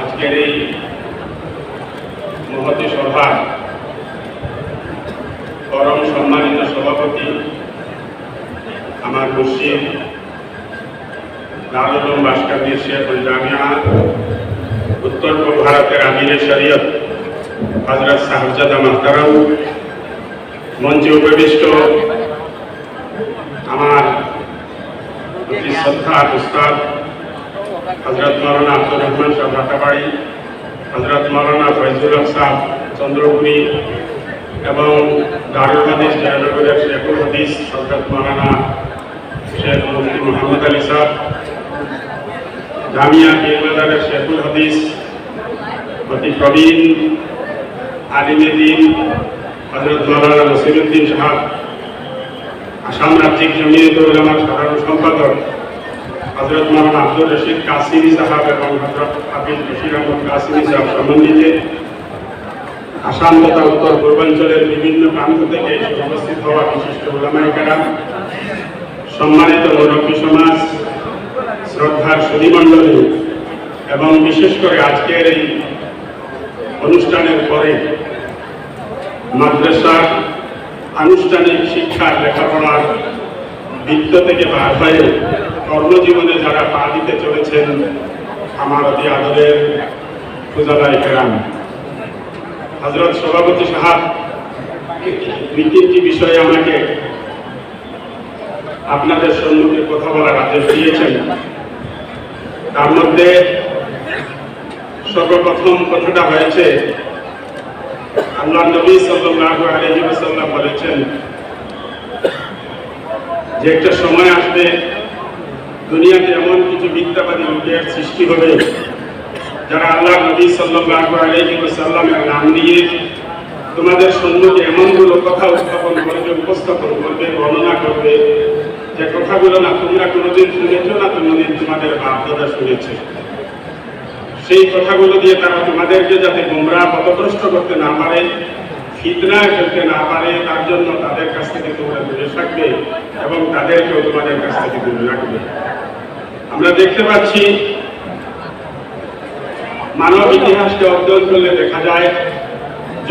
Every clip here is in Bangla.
আজকের এই মহতি সভার পরম সম্মানিত সভাপতি আমার মুর্শিদ দারুল ভাস্কর শেখুল জামিয়া, উত্তর পূর্ব ভারতের আমিরে শরীয়ত হজরত সাহজাদা মাহতারাম, মঞ্চে উপবিষ্ট আমার শ্রদ্ধা উস্তাদ হজরত মৌলানা আব্দুর রহমান সাহ ভাটাবাড়ি হজরত মৌলানা হক সাহ চন্দ্রপুরী এবং দারুল হাদিস জয়নগরের শেখুল হাদিস, হজরত মৌলানা শেখ মুফতি মোহাম্মদ আলী সাহ জামিয়া পীরবাজারের শেখুল হাদিস, অতি প্রবীণ, আলিমে দিন, হজরত মৌলানা নসিরুদ্দিন সাহাব, আসাম রাজ্যিক জমিয়ত উলামার সাধারণ সম্পাদক। হজরত মৌলানা আব্দুর রশিদ কাসিমি সাহাব এবং হজরত হাফিজ বশির আহমদ কাসিমি সাহাব সম্বন্ধিতে আসাম তথা উত্তর পূর্বাঞ্চলের বিভিন্ন প্রান্ত থেকে উপস্থিত হওয়া বিশিষ্ট ওলামাই কারাম সম্মানিত মুরব্বী সমাজ, শ্রদ্ধার সুধীমণ্ডলী এবং বিশেষ করে আজকের এই অনুষ্ঠানের পরে মাদ্রাসার আনুষ্ঠানিক শিক্ষার লেখাপড়ার বৃত্ত থেকে বার হয়ে কর্মজীবনে যারা পা দিতে চলেছেন, আমার অতি আদরের ফুজালাই কেরাম হজরত সভাপতি সাহাব দুই বিষয়ে আমাকে আপনাদের সম্মুখে কথা বলার আদেশ দিয়েছেন। তার মধ্যে সর্বপ্রথম কথাটা হয়েছে, আল্লাহ নবী সাল্লাল্লাহু আলাইহি ওয়াসাল্লাম বলেছেন, যে একটা সময় আসবে দুনিয়াতে এমন কিছু মিথ্যাবাদী লোকের সৃষ্টি হবে যারা আল্লাহ নবী আলাইহি ওয়াসাল্লামের নাম নিয়ে তোমাদের সম্মুখে এমনগুলো কথা উত্থাপন করবে, উপস্থাপন করবে, বর্ণনা করবে যে কথাগুলো না তোমরা কোনোদিন শুনেছো না কোনোদিন তোমাদের বাপ দাদা শুনেছে। সেই কথাগুলো দিয়ে তারা তোমাদেরকে যাতে গোমরা পথভ্রষ্ট করতে না পারে ফিতনায় ফেলতে না পারে, তার জন্য তাদের কাছ থেকে তোমরা দূরে থাকবে এবং তাদেরকেও তোমাদের কাছ থেকে দূরে রাখবে। আমরা দেখতে পাচ্ছি, মানব ইতিহাসকে অধ্যয়ন করলে দেখা যায়,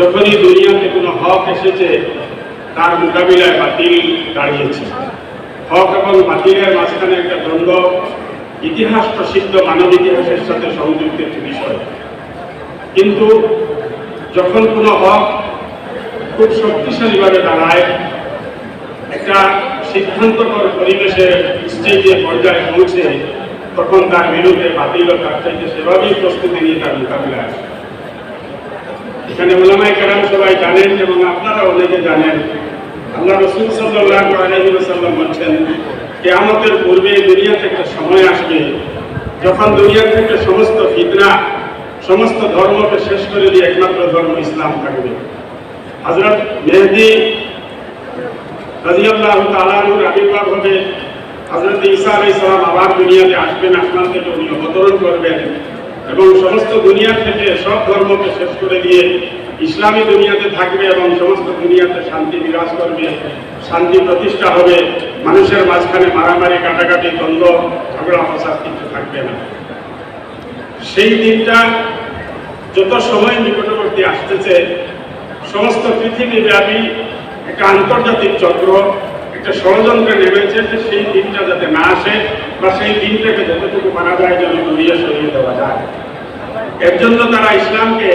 যখনই দুনিয়াতে কোনো হক এসেছে, তার মোকাবিলায় বাতিল দাঁড়িয়েছে। হক এবং বাতিলের মাঝখানে একটা দ্বন্দ্ব, ইতিহাস প্রসিদ্ধ মানব ইতিহাসের সাথে সংযুক্ত একটি বিষয়। কিন্তু যখন কোনো হক খুব শক্তিশালীভাবে দাঁড়ায়, একটা সিদ্ধান্তকর পরিবেশের স্টেজে পর্যায়ে পৌঁছে তখন তার বিরুদ্ধে বাতিল চাইতে সেভাবেই প্রস্তুতি নিয়ে তার মোকাবিলা আসে এখানে ওলামাই কেরাম সবাই জানেন এবং আপনারা অনেকে জানেন, আল্লাহ রসুল সাল্লাহ আলহিম বলছেন, কেয়ামতের পূর্বে দুনিয়াতে একটা সময় আসবে যখন দুনিয়া থেকে সমস্ত ফিতনা, সমস্ত ধর্মকে শেষ করে দিয়ে একমাত্র ধর্ম ইসলাম থাকবে হজরত মেহদি রাজিয়াল্লাহ তালানুর আবির্ভাব হবে। হজরত ঈসা আলাই সালাম আবার দুনিয়াতে আসবেন থেকে উনি অবতরণ করবেন এবং সমস্ত দুনিয়া থেকে সব ধর্মকে শেষ করে দিয়ে ইসলামী দুনিয়াতে থাকবে এবং সমস্ত দুনিয়াতে শান্তি বিরাজ করবে, শান্তি প্রতিষ্ঠা হবে। মানুষের মাঝখানে মারামারি, কাটাকাটি, দ্বন্দ্ব, ঝগড়া ফসাদ কিছু থাকবে না। সেই দিনটা যত সময় নিকটবর্তী আসতেছে, সমস্ত পৃথিবী ব্যাপী একটা আন্তর্জাতিক চক্র একটা ষড়যন্ত্রে নেমেছে যে সেই দিনটা যাতে না আসে বা সেই দিনটাকে যতটুকু মানা যায় যেন দূরিয়ে সরিয়ে দেওয়া যায়। এর জন্য তারা ইসলামকে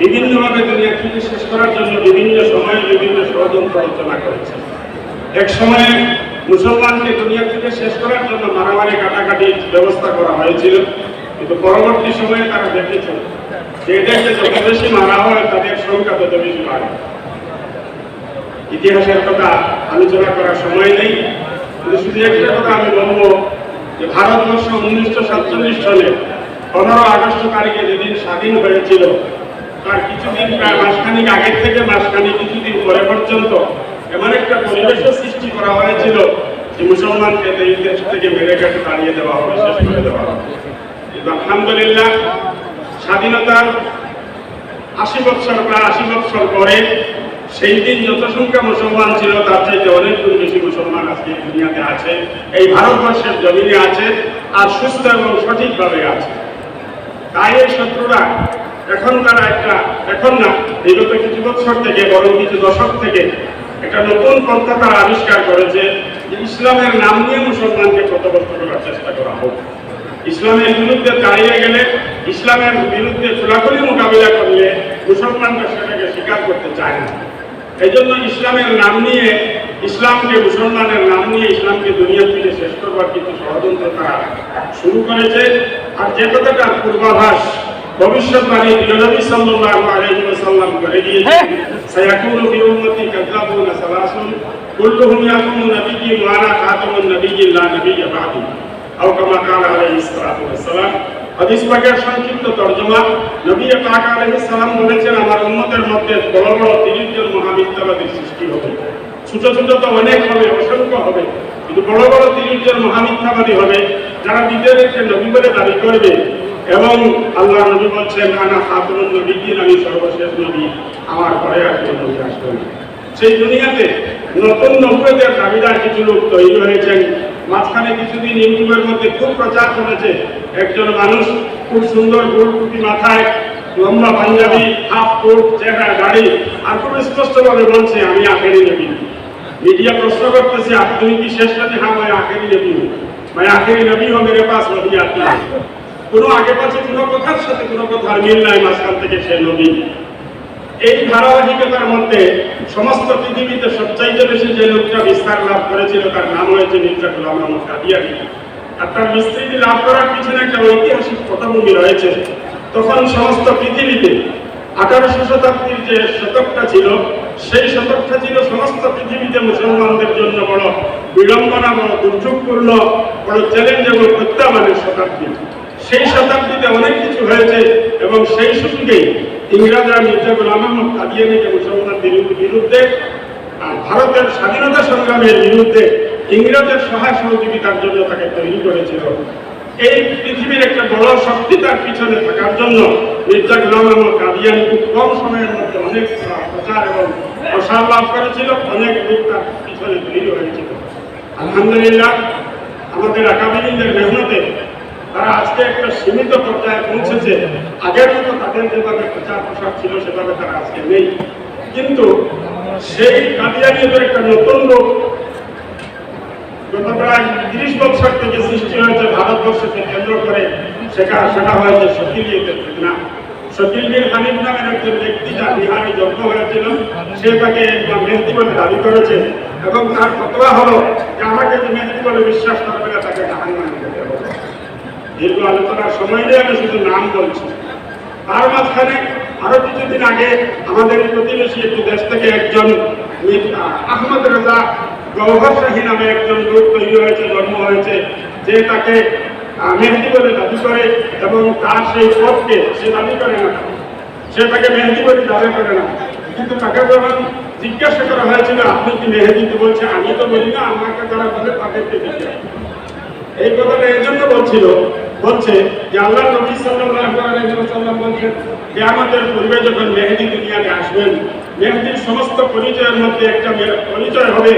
বিভিন্নভাবে দুনিয়া থেকে শেষ করার জন্য বিভিন্ন সময়ে বিভিন্ন ষড়যন্ত্র রচনা করেছে। এক সময়ে মুসলমানকে দুনিয়া থেকে শেষ করার জন্য মারামারি কাটাকাটি ব্যবস্থা করা হয়েছিল। কিন্তু পরবর্তী সময়ে তারা দেখেছে যে এদেরকে যত বেশি মারা হয়, তাদের সংখ্যা তত বেশি বাড়ে। ইতিহাসের কথা আলোচনা করার সময় নেই। কিন্তু শুধু একটা কথা আমি বলব যে ভারতবর্ষ উনিশশো সাতচল্লিশ সালে পনেরো আগস্ট তারিখে যেদিন স্বাধীন হয়েছিল, তার কিছুদিন প্রায় মাসখানিক আগের থেকে মাসখানিক কিছুদিন পরে পর্যন্ত এমন একটা পরিবেশও সৃষ্টি করা হয়েছিল যে মুসলমানকে এই দেশ থেকে মেরে কেটে তাড়িয়ে দেওয়া হবে, শেষ করে দেওয়া হবে। আলহামদুলিল্লাহ, স্বাধীনতার আশি বৎসর, প্রায় আশি বৎসর পরে সেই দিন যত সংখ্যা মুসলমান ছিল, তার চাইতে অনেক গুণ বেশি মুসলমান আজকে দুনিয়াতে আছে। এই ভারতবর্ষের জমিনে আছে আর সুস্থ এবং সঠিকভাবে আছে। তাই এই শত্রুরা এখন তারা একটা, এখন না, বিগত কিছু বছর থেকে, বরং কিছু দশক থেকে একটা নতুন পন্থা তারা আবিষ্কার করেছে যে ইসলামের নাম নিয়ে মুসলমানকে ক্ষতগ্রস্ত করার চেষ্টা করা হোক। ইসলামের বিরুদ্ধে দাঁড়িয়ে গেলে, ইসলামের বিরুদ্ধে খোলাখুলি মোকাবিলা করলে মুসলমানরা সেটাকে স্বীকার করতে চায় না। এই জন্য ইসলামের নাম নিয়ে ইসলামকে মুসলমানের নাম নিয়ে ইসলামকে দুনিয়া থেকে শেষ করবার কিছু ষড়যন্ত্র তারা শুরু করেছে। আর যে কথাটার পূর্বাভাস ভবিষ্যৎবাণী নবী সাল্লাল্লাহু আলাইহি ওয়াসাল্লাম করে দিয়েছেন সায়াকুনু ফি উম্মতি কাযাবুনা সালাসুন কুল্লুহুম ইয়াকুমু নাবিয়্যি ওয়া আনা খাতামুন নাবিয়্যিন লা নাবিয়্যা বা'দি আও কামা কালা আলাইহিস সালাতু ওয়াসসালাম। হাদিস পাকের সংক্ষিপ্ত তর্জমা নবী পাক আলাইহিস সালাম বলেছেন, আমার উম্মতের মধ্যে বড় বড় 30 জন মহামিথ্যাবাদীর সৃষ্টি হবে। ছোট ছোট তো অনেক হবে, অসংখ্য হবে। কিন্তু বড় বড় 30 জন মহামিথ্যাবাদী হবে যারা নিজেদেরকে নবী বলে দাবি করবে এবং আল্লাহ নবী বলছেন, আনা খাতুন নবীর আমি সর্বশেষ নবী। আমার আর কোনো নবী আসবে সেই দুনিয়াতে নতুন নব্বইদের দাবিদার কিছু লোক তৈরি হয়েছেন। মাঝখানে কিছুদিন ইউটিউবের মধ্যে খুব প্রচার করেছে একজন মানুষ খুব সুন্দর গোল টুপি মাথায়, লম্বা পাঞ্জাবি হাফ কোট চেহারা গাড়ি আর খুব স্পষ্টভাবে বলছে, আমি আখেরি নেবি। মিডিয়া প্রশ্ন করতেছে আপনি তুমি কি শেষ কাজে হ্যাঁ ভাই, আখেরি নেবি। ভাই, আখেরি নেবি হো মেরে পাশ নবী আপনি কোনো আগে পাশে কোনো কথার সাথে কোনো কথার মিল নাই মাঝখান থেকে সে নবী। এই ধারাবাহিকতার মধ্যে সমস্ত পৃথিবীতে সবচাইতে বেশি যে লোকটা বিস্তার লাভ করেছিল, তার নাম হয়েছে মির্জা গোলাম মোহাম্মদ কাদিয়ানি। আর তার বিস্তৃতি লাভ করার পিছনে একটা ঐতিহাসিক পটভূমি রয়েছে। তখন সমস্ত পৃথিবীতে আঠারোশো শতাব্দীর যে শতকটা ছিল, সেই শতকটা ছিল সমস্ত পৃথিবীতে মুসলমানদের জন্য বড় বিড়ম্বনা বড় দুর্যোগপূর্ণ, বড় চ্যালেঞ্জ এবং প্রত্যাহ্বানের শতাব্দী। সেই শতাব্দীতে অনেক কিছু হয়েছে এবং সেই সুযোগেই ইংরেজরা মির্জা গোলাম আহমদ কাদিয়ানিকে মুসলমানদের বিরুদ্ধে আর ভারতের স্বাধীনতা সংগ্রামের বিরুদ্ধে ইংরেজের সহায় সহযোগিতার জন্য তাকে তৈরি করেছিল। এই পৃথিবীর একটা বড় শক্তি তার পিছনে থাকার জন্য মির্জা গোলাম আহমদ কাদিয়ানি খুব কম সময়ের মধ্যে অনেক প্রচার এবং প্রসার লাভ করেছিল, অনেক লোক তার পিছনে তৈরি হয়েছিল। আলহামদুলিল্লাহ, আমাদের আকাবিনীদের মেহনতে তারা আজকে একটা সীমিত পর্যায়ে পৌঁছেছে আগের মতো তাদের যেভাবে প্রচার প্রসার ছিল, সেভাবে তারা আজকে নেই। কিন্তু সেই কাদিয়ানিদের একটা নতুন রূপ। প্রায় তিরিশ বছর থেকে সৃষ্টি হয়েছে ভারতবর্ষকে কেন্দ্র করে। সেটা সেটা হয়েছে শকিলিয়তের ফিতনা শকিলির হানিফ নামের একজন ব্যক্তি বিহারে হয়েছিল, সে তাকে বলে দাবি করেছে এবং তার ফতোয়া হলো যে আমাকে যে বলে বিশ্বাস করবে না তাকে দীর্ঘ আলোচনার সময় নিয়ে আমি শুধু নাম বলছি। তার মাঝখানে আরও কিছুদিন আগে আমাদের প্রতিবেশী একটি দেশ থেকে একজন আহমদ রেজা গৌহর শাহী নামে একজন লোক তৈরি হয়েছে, জন্ম হয়েছে, যে তাকে মেহেদি বলে দাবি করে এবং তার সেই পথকে সে দাবি করে না। সে তাকে মেহেদি বলে দাবি করে না। কিন্তু তাকে যখন জিজ্ঞাসা করা হয়েছিল, আপনি কি মেহেদিতে বলছে, আমি তো বলি না, আমাকে যারা বলে তাদেরকে এই কথাটা এই জন্য বলছিল বলছে যে আল্লাহ নবী ওয়াসাল্লাম বলছেন যে আমাদের পূর্বে যখন মেহেদি দুনিয়াতে আসবেন, মেহেদির সমস্ত পরিচয়ের মধ্যে একটা পরিচয় হবে।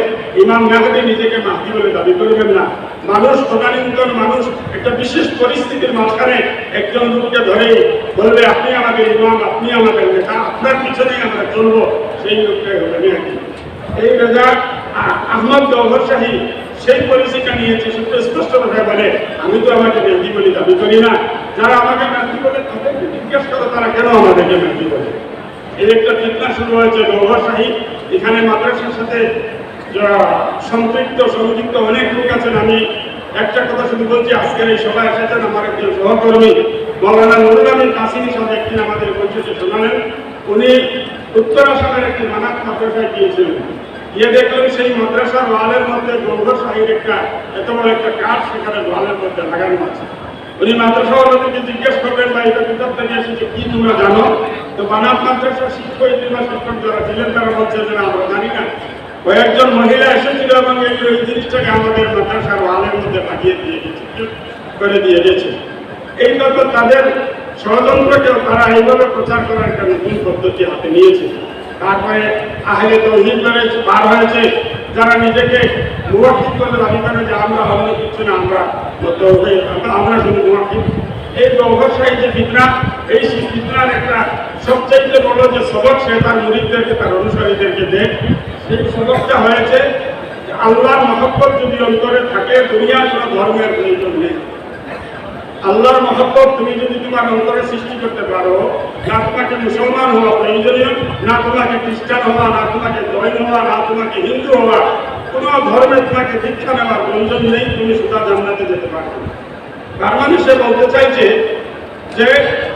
ইমাম মেহেদি নিজেকে মাহদি বলে দাবি করবেন না। মানুষ তদানীন্তন মানুষ, একটা বিশেষ পরিস্থিতির মাঝখানে একজন লোককে ধরে বলবে, আপনি আমাদের ইমাম, আপনি আমাদের নেতা, আপনার পিছনেই আমরা চলবো। সেই লোকটাই হবে মেহেদি। এই রেজা আ- আহমদ গৌহর শাহী সেই পলিসিটা নিয়েছে সেটা স্পষ্ট ভাবে বলে, আমি তো আমাকে মেহেদি বলে দাবি করি না। যারা আমাকে মেহেদি বলে, তাদেরকে জিজ্ঞেস করো, তারা কেন আমাদেরকে মেহেদি বলে? এই একটা ফিতনা শুরু হয়েছে গৌহর শাহী। এখানে মাদ্রাসার সাথে সম্পৃক্ত, সংযুক্ত অনেক লোক আছেন। আমি একটা কথা শুধু বলছি, আজকের এই সভায় এসেছেন আমার একজন সহকর্মী, মৌলানা নুরুল আমিন কাসিমি সাহেব একদিন আমাদের পরিচয় শোনালেন উনি উত্তর আসামের একটি মানাত মাদ্রাসায় গিয়েছিলেন। গিয়ে দেখলেন সেই মাদ্রাসার ওয়ালের মধ্যে গৌহর শাহীর একটা, এত বড় একটা কাঠ সেখানে ওয়ালের মধ্যে লাগানো আছে। উনি মাদ্রাসাওয়ালাদেরকে জিজ্ঞেস করলেন এটা কোথা থেকে এসেছে? কি তোমরা জানো? তো বানাত মাদ্রাসার শিক্ষক বা শিক্ষক যারা ছিলেন, তারা বলছে যে আমরা জানি না। কয়েকজন মহিলা এসেছিল এবং এই এই জিনিসটাকে আমাদের মাদ্রাসার ওয়ালের মধ্যে লাগিয়ে দিয়ে গেছে, করে দিয়ে গেছে। এই তথ্য তাদের ষড়যন্ত্রকেও তারা এইভাবে প্রচার করার একটা নতুন পদ্ধতি হাতে নিয়েছে। তারপরে আহলে তৌহিদ বেড়েছে বার হয়েছে। যারা নিজেকে মুওয়াহিদ বলে দাবি করে যে আমরা অন্য কিছু না, আমরা আমরা শুধু মুওয়াহিদ এই ব্যবসায়ী যে ফিতনা, এই ফিতনার একটা সবচেয়ে বড় যে সবক, সে তার মুরিদদেরকে, তার অনুসারীদেরকে দেয় সেই সবকটা হয়েছে আল্লাহর মহব্বত যদি অন্তরে থাকে, দুনিয়ার কোনো ধর্মের প্রয়োজন নেই। আল্লাহর মহব্বত তুমি যদি তোমার অন্তরে সৃষ্টি করতে পারো, না তোমাকে মুসলমান হওয়া প্রয়োজনীয়, না তোমাকে খ্রিস্টান হওয়া, না তোমাকে জৈন হওয়া, না তোমাকে হিন্দু হওয়া, কোনো ধর্মে তোমাকে দীক্ষা নেওয়ার প্রয়োজন নেই, তুমি সুতা জান্নাতে যেতে পারো। তার মানে সে বলতে চাইছে যে,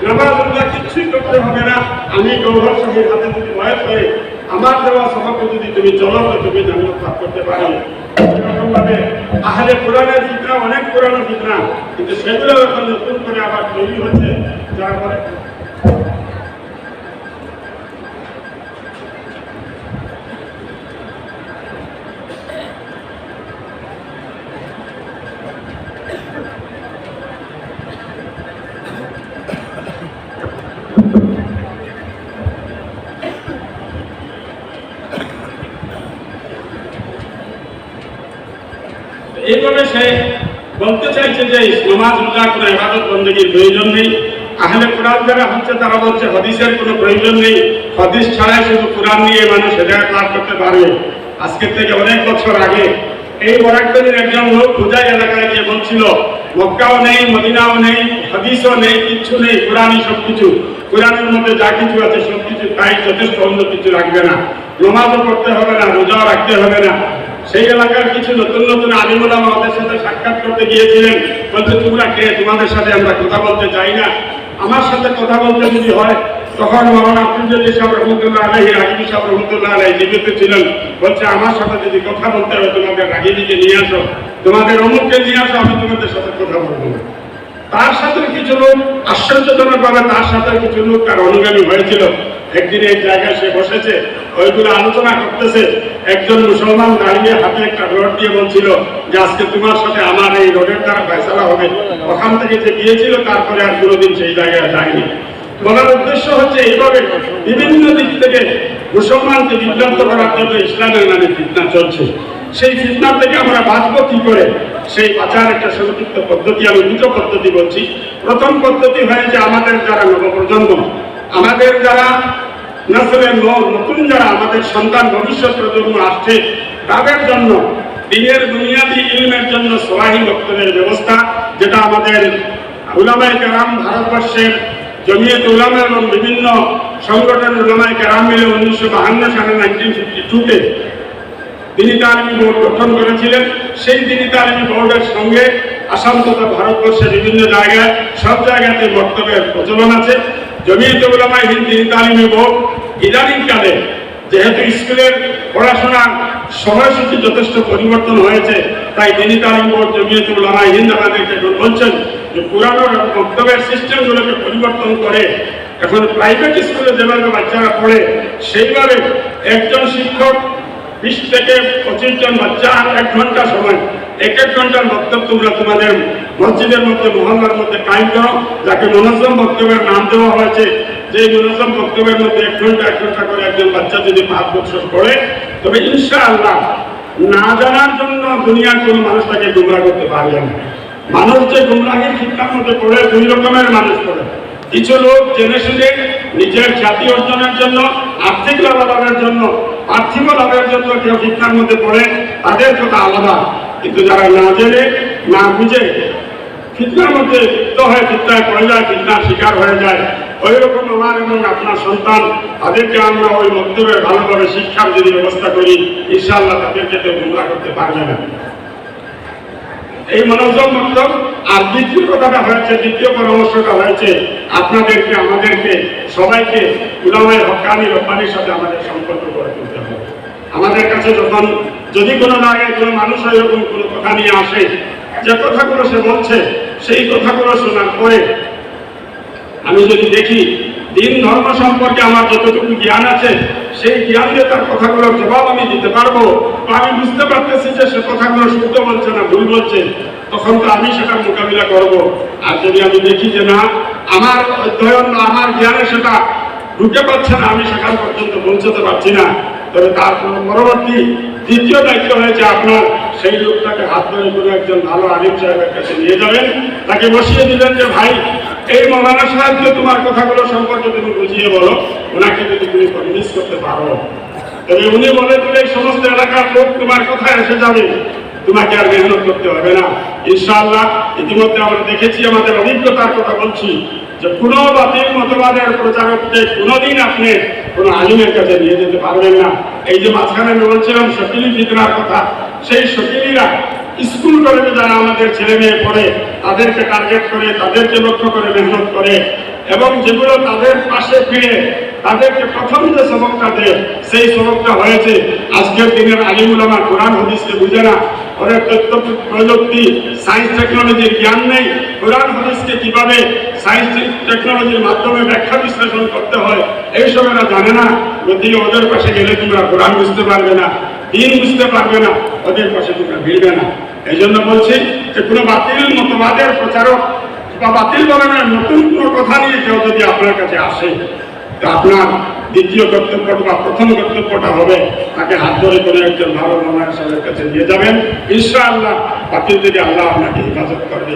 নামাজুল্লাহ কিচ্ছুই করতে হবে না। আমি গৌরব সাহের হাতে যদি বয়স হয়ে আমার দেওয়া সভাকে যদি তুমি চলো তুমি জান্নাত লাভ করতে পারো। এরকমভাবে আহলে কোরআনের ফিতনা, অনেক পুরানো ফিতনা, কিন্তু সেগুলো এখন নতুন করে আবার তৈরি হচ্ছে, যার ফলে এইভাবে সে বলতে চাইছে যে সমাজ রোজা কোনো ইবাদত বন্দীর প্রয়োজন নেই। আহলে কোরআন যারা হচ্ছে, তারা বলছে, হদিসের কোনো প্রয়োজন নেই। হদিস ছাড়াই শুধু কোরআন নিয়ে মানুষ হেদায়ত লাভ করতে পারবে আজকে থেকে অনেক বছর আগে এই বরাকবের একজন লোক পূজাই এলাকায় গিয়ে বলছিল, মক্কাও নেই, মদিনাও নেই, হদিসও নেই, কিচ্ছু নেই, কোরআনই সব কিছু কোরআনের মধ্যে যা কিছু আছে সব কিছু তাই যথেষ্ট অন্য কিছু রাখবে না। নমাজও করতে হবে না, রোজাও রাখতে হবে না। সেই এলাকার কিছু নতুন নতুন আলিমুলাম আমাদের সাথে সাক্ষাৎ করতে গিয়েছিলেন। বলছে, তোমরা কে? তোমাদের সাথে আমরা কথা বলতে চাই না। আমার সাথে কথা বলতে যদি হয়, তখন মৌলানা আব্দুল সাহেব রহমতুল্লাহ আলহী রাগিবি সাহেব রহমতুল্লাহ আলহী জীবিত ছিলেন। বলছে, আমার সাথে যদি কথা বলতে হয় তোমাদের রাগিবিকে নিয়ে আসো। তোমাদের অমুককে নিয়ে আসো, আমি তোমাদের সাথে কথা বলব। তার সাথে কিছু লোক আশ্চর্যজনক ভাবে তার সাথে কিছু লোক তার অনুগামী হয়েছিল। একদিন এক জায়গায় সে বসেছে, ওইগুলো আলোচনা করতেছে। একজন মুসলমান দাঁড়িয়ে হাতে একটা রড দিয়ে বলছিল যে, আজকে তোমার সাথে আমার এই রোডের দ্বারা ফয়সালা হবে। ওখান থেকে যে গিয়েছিল, তারপরে আর কোনোদিন সেই জায়গায় যায়নি। বলার উদ্দেশ্য হচ্ছে এইভাবে বিভিন্ন দিক থেকে মুসলমানকে বিভ্রান্ত করার জন্য ইসলামের নামে ফিতনা চলছে। সেই ফিতনা থেকে আমরা বাঁচবো কি করে? সেই বাঁচার একটা সংক্ষিপ্ত পদ্ধতি, আমি দুটো পদ্ধতি বলছি। প্রথম পদ্ধতি হয়েছে, আমাদের যারা নবপ্রজন্ম আমাদের যারা নসলের নতুন যারা আমাদের সন্তান ভবিষ্যৎ প্রজন্ম আসছে, তাদের জন্য দিনের বুনিয়াদী ইলমের জন্য সবাহী বক্তব্যের ব্যবস্থা, যেটা আমাদের উলামাই কেরাম ভারতবর্ষের জমিয়ত উলামা এবং বিভিন্ন সংগঠনের উলামাই কেরাম মিলে উনিশশো বাহান্ন সালে নাইনটিন ফিফটি টুতে তিনি তালিমি বোর্ড গঠন করেছিলেন। সেই তিনি তালিমি বোর্ডের সঙ্গে আসাম তথা ভারতবর্ষের বিভিন্ন জায়গায়, সব জায়গাতে বক্তব্যের প্রচলন আছে। জমিয়ত উলামা হিন্দ তালিমি বোর্ড ইদানিংকালে যেহেতু স্কুলের পড়াশোনার সময়সূচি যথেষ্ট পরিবর্তন হয়েছে, তাই তিনি তালিম বোর্ড জমিয়ত উলামা হিন্দ আমাদেরকে বলছেন যে পুরানো বক্তব্যের সিস্টেমগুলোকে পরিবর্তন করে এখন প্রাইভেট স্কুলে যেভাবে বাচ্চারা পড়ে, সেইভাবে একজন শিক্ষক বিশ থেকে পঁচিশ জন বাচ্চা এক ঘণ্টা সময় এক এক ঘণ্টার বক্তব্য তোমরা তোমাদের মসজিদের মধ্যে, মহল্লার মধ্যে কায়েম করো যাকে মনজম বক্তব্যের নাম দেওয়া হয়েছে যে মনজম বক্তব্যের মধ্যে এক ঘণ্টা এক ঘণ্টা করে একজন বাচ্চা যদি পাঁচ বছর পড়ে, তবে ইনশা আল্লাহ না জানার জন্য দুনিয়ার কোনো মানুষ তাকে গুমরা করতে পারবে না। মানুষ যে গুমরাহির শিক্ষার মধ্যে পড়ে, দুই রকমের মানুষ পড়ে। কিছু লোক জেনে শুনে নিজের খ্যাতি অর্জনের জন্য, আর্থিক লাভালাভের জন্য পার্থিব লাভের জন্য কেউ শিক্ষার মধ্যে পড়ে, তাদের কথা আলাদা। কিন্তু যারা না জেনে, না বুঝে, ফিতনার মধ্যে লিপ্ত হয়ে ফিতনায় পড়ে যায়, ফিতনার শিকার হয়ে যায়। ওই রকম আমার এবং আপনার সন্তান, তাদেরকে আমরা ওই বক্তব্যে ভালোভাবে শিক্ষার যদি ব্যবস্থা করি, ইনশাআল্লাহ তাদেরকে তো গুমরা করতে পারবে না। এই মনোযোগ মতলব, আর দ্বিতীয় কথাটা হয়েছে, দ্বিতীয় পরামর্শটা হয়েছে, আপনাদেরকে, আমাদেরকে, সবাইকে উলামায় হকানি রব্বানির সাথে আমাদের সম্পর্ক করে তুলতে হবে। আমাদের কাছে যখন যদি কোনো জায়গায় কোনো মানুষ এরকম কোনো কথা নিয়ে আসে, যে কথাগুলো সে বলছে, সেই কথাগুলো শোনার পরে আমি যদি দেখি, দিন ধর্ম সম্পর্কে আমার যতটুকু জ্ঞান আছে, সেই জ্ঞান দিয়ে তার কথাগুলোর জবাব আমি দিতে পারব। বা আমি বুঝতে পারতেছি যে সে কথাগুলো শুদ্ধ বলছে না, ভুল বলছে, তখন তো আমি সেটা মোকাবিলা করব। আর যদি আমি দেখি যে না, আমার অধ্যয়ন আমার জ্ঞানে সেটা ঢুকে পাচ্ছে না, আমি সেখান পর্যন্ত পৌঁছতে পারছি না। তবে তার পরবর্তী দ্বিতীয় দায়িত্ব হয়েছে আপনার। সেই লোকটাকে হাত ধরে কোনো একজন ভালো আলিম সাহেবের কাছে নিয়ে যাবেন। তাকে বসিয়ে দিলেন যে, ভাই, এই মৌলানা সাহেবকে তোমার কথাগুলো সম্পর্কে তুমি বুঝিয়ে বলো। ওনাকে যদি তুমি কনভিন্স করতে পারো। তবে উনি বলে দিলে সমস্ত এলাকার লোক তোমার কথায় এসে যাবে। তোমাকে আর মেহনত করতে হবে না। ইনশাআল্লাহ, ইতিমধ্যে আমরা দেখেছি, আমাদের অভিজ্ঞতার কথা বলছি। যে কোনো বাতিল মতবাদের প্রচারককে কোনোদিন আপনি কোনো আলিমের কাছে নিয়ে যেতে পারবেন না। এই যে মাঝখানে আমি বলছিলাম শকিলি ফিতনার কথা, সেই শকিলিরা স্কুল কলেজে যারা আমাদের ছেলে মেয়ে পড়ে, তাদেরকে টার্গেট করে, তাদেরকে লক্ষ্য করে, মেহনত করে, এবং যেগুলো তাদের পাশে ফিরে তাদেরকে প্রথম যে সবকটা দেয় সেই সবকটা হয়েছে। আজকের দিনের আলিমুল আমার কোরআন হাদিসকে বুঝে না। ওদের তথ্য, প্রযুক্তি সায়েন্স টেকনোলজির জ্ঞান নেই। কোরআন হাদিসকে কীভাবে সায়েন্স টেকনোলজির মাধ্যমে ব্যাখ্যা বিশ্লেষণ করতে হয় এইসব এরা জানে না। গতিকে ওদের পাশে গেলে তোমরা কোরআন বুঝতে পারবে না, দিন বুঝতে পারবে না, ওদের পাশে তোমরা ভিড়বে না। এই জন্য বলছি যে, কোনো বাতিল মতবাদের প্রচারক বা বাতিল ধরনের নতুন কোনো কথা নিয়ে কেউ যদি আপনার কাছে আসে আপনার দ্বিতীয় কর্তব্যটা বা প্রথম কর্তব্যটা হবে তাকে হাত ধরে করে একজন ভালো মামায় সাহেবের কাছে নিয়ে যাবেন। ইনশাআল্লাহ বাতিল থেকে আল্লাহ আপনাকে হেফাজত করবে।